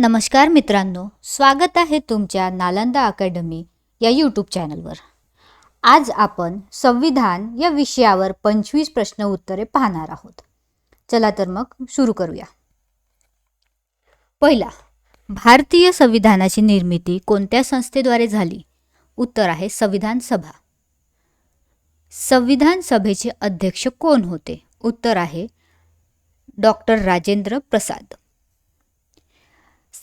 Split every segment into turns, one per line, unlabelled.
नमस्कार मित्रांनो स्वागत आहे तुमच्या नालंदा अकॅडमी या यूट्यूब चॅनलवर. आज आपण संविधान या विषयावर पंचवीस प्रश्न उत्तरे पाहणार आहोत. चला तर मग सुरू करूया. पहिला भारतीय संविधानाची निर्मिती कोणत्या संस्थेद्वारे झाली? उत्तर आहे संविधान सभा. संविधान सभेचे अध्यक्ष कोण होते? उत्तर आहे डॉक्टर राजेंद्र प्रसाद.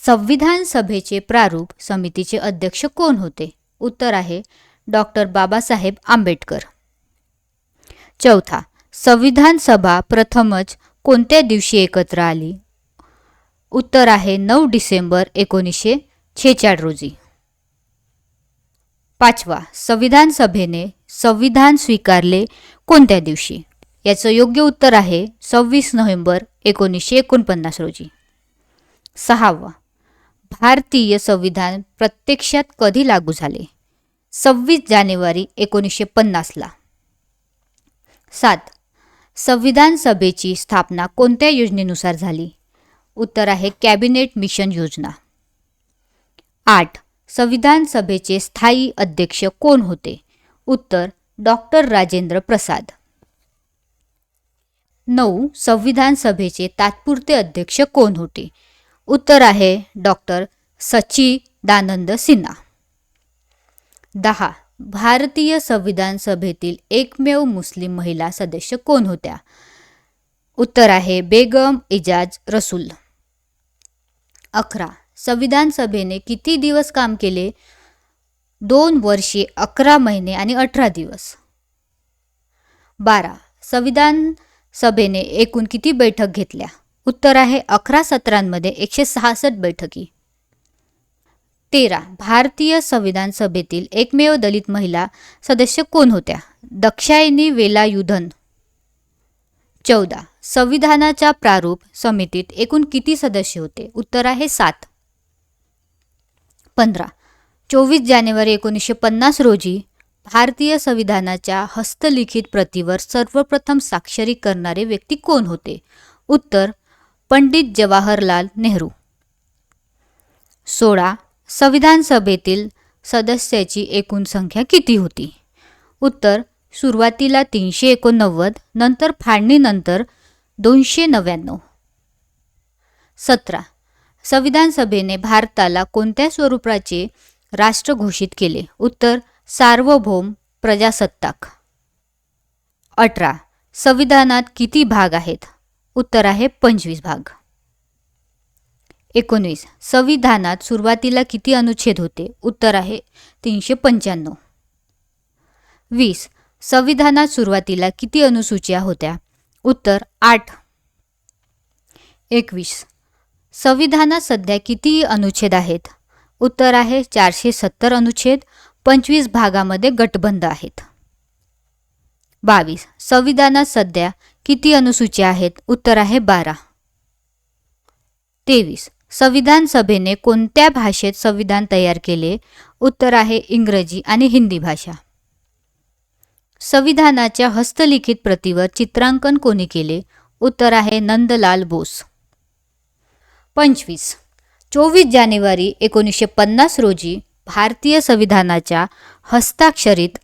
संविधान सभेचे प्रारूप समितीचे अध्यक्ष कोण होते? उत्तर आहे डॉक्टर बाबासाहेब आंबेडकर. चौथा संविधान सभा प्रथमच कोणत्या दिवशी एकत्र आली? उत्तर आहे नऊ डिसेंबर एकोणीसशे छेचाळ रोजी. पाचवा संविधान सभेने संविधान स्वीकारले कोणत्या दिवशी? याचं योग्य उत्तर आहे सव्वीस नोव्हेंबर एकोणीसशे एकोणपन्नास रोजी. सहावा भारतीय संविधान प्रत्यक्षात कधी लागू झाले? सव्वीस जानेवारी एकोणीसशे पन्नासला. सात. संविधान सभेची स्थापना कोणत्या योजनेनुसार झाली? उत्तर आहे कॅबिनेट मिशन योजना. आठ. संविधान सभेचे स्थायी अध्यक्ष कोण होते? उत्तर डॉक्टर राजेंद्र प्रसाद. नऊ. संविधान सभेचे तात्पुरते अध्यक्ष कोण होते? उत्तर आहे डॉक्टर सच्चिदानंद सिन्हा. दहा. भारतीय संविधान सभेतील एकमेव मुस्लिम महिला सदस्य कोण होत्या? उत्तर आहे बेगम इजाज रसूल. अकरा. संविधान सभेने किती दिवस काम केले? दोन वर्षे अकरा महिने आणि अठरा दिवस. बारा. संविधान सभेने एकूण किती बैठक घेतल्या? उत्तर आहे अकरा सत्रांमध्ये एकशे सहासष्ट बैठकी. तेरा भारतीय संविधान सभेतील एकमेव दलित महिला सदस्य कोण होत्या? दक्षायनी वेलायुधन. चौदा संविधानाच्या प्रारूप समितीत एकूण किती सदस्य होते? उत्तर आहे सात. पंधरा चोवीस जानेवारी एकोणीसशे पन्नास रोजी भारतीय संविधानाच्या हस्तलिखित प्रतीवर सर्वप्रथम स्वाक्षरी करणारे व्यक्ती कोण होते? उत्तर पंडित जवाहरलाल नेहरू. सोळा. संविधान सभेतील सदस्याची एकूण संख्या किती होती? उत्तर. सुरुवातीला तीनशे एकोणनव्वद नंतर फाळणीनंतर दोनशे नव्याण्णव. सतरा. संविधान सभेने भारताला कोणत्या स्वरूपाचे राष्ट्र घोषित केले? उत्तर. सार्वभौम प्रजासत्ताक. अठरा. संविधानात किती भाग आहेत? उत्तर आहे पंचवीस भाग. एकोणवीस. संविधानात सुरुवातीला किती अनुच्छेद होते? उत्तर आहे तीनशे पंच्याण्णव. वीस. संविधानात सुरुवातीला किती अनुसूच्या होत्या? उत्तर आठ. एकवीस. संविधानात सध्या किती अनुच्छेद आहेत? उत्तर आहे चारशे सत्तर अनुच्छेद पंचवीस भागामध्ये गटबंध आहेत. बावीस. संविधानात सध्या किती अनुसूची आहेत? उत्तर आहे बारा. तेवीस. संविधान सभेने कोणत्या भाषेत संविधान तयार केले? उत्तर आहे इंग्रजी आणि हिंदी भाषा. संविधानाच्या हस्तलिखित प्रतीवर चित्रांकन कोणी केले? उत्तर आहे नंदलाल बोस. पंचवीस. चोवीस जानेवारी एकोणीसशे पन्नास रोजी भारतीय संविधानाच्या हस्ताक्षरित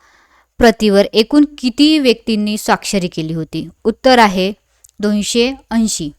प्रतीवर एकूण किती व्यक्तींनी स्वाक्षरी केली होती? उत्तर आहे दोनशे ऐंशी.